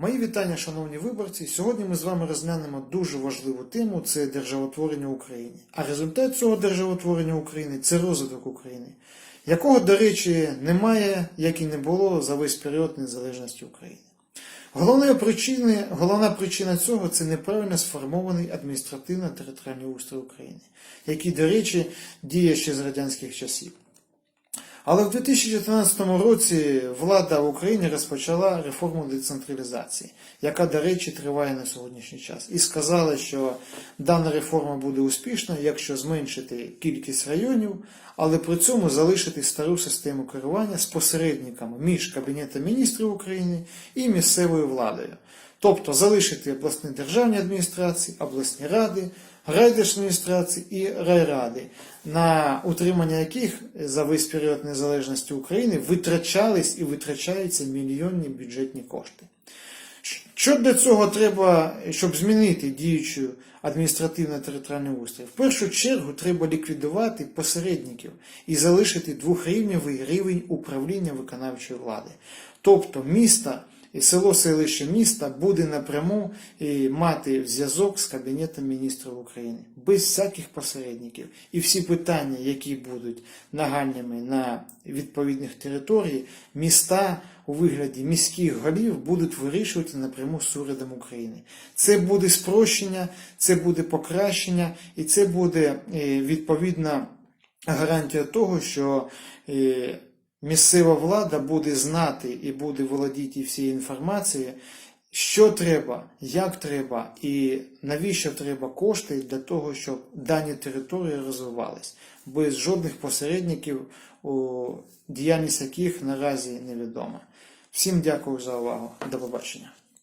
Мої вітання, шановні виборці. Сьогодні ми з вами розглянемо дуже важливу тему це державотворення України. А результат цього державотворення України це розвиток України, якого, до речі, немає, як і не було за весь період незалежності України. Головна причина, головна причина цього це неправильно сформований адміністративно-територіальний устрій України, який, до речі, діє ще з радянських часів. Але в 2014 році влада в Україні розпочала реформу децентралізації, яка, до речі, триває на сьогоднішній час. І сказали, що дана реформа буде успішна, якщо зменшити кількість районів, але при цьому залишити стару систему керування з посередниками між Кабінетом міністрів України і місцевою владою. Тобто залишити обласні державні адміністрації, обласні ради, райдержадміністрації і райради, на утримання яких за весь період незалежності України витрачались і витрачаються мільйонні бюджетні кошти. Що для цього треба, щоб змінити діючу адміністративно-територіальний устрій? В першу чергу треба ліквідувати посередників і залишити двохрівневий рівень управління виконавчої влади. Тобто місто і село селище міста буде напряму і мати зв'язок з Кабінетом міністрів України без всяких посередників. І всі питання, які будуть нагальними на відповідних території, міста у вигляді міських голів будуть вирішувати напряму з урядом України. Це буде спрощення, це буде покращення, і це буде е, відповідна гарантія того, що е, місцева влада буде знати і буде володіти всією інформацією, що треба, як треба і навіщо треба кошти для того, щоб дані території розвивались, без жодних посередників, діяльність яких наразі невідома. Всім дякую за увагу. До побачення.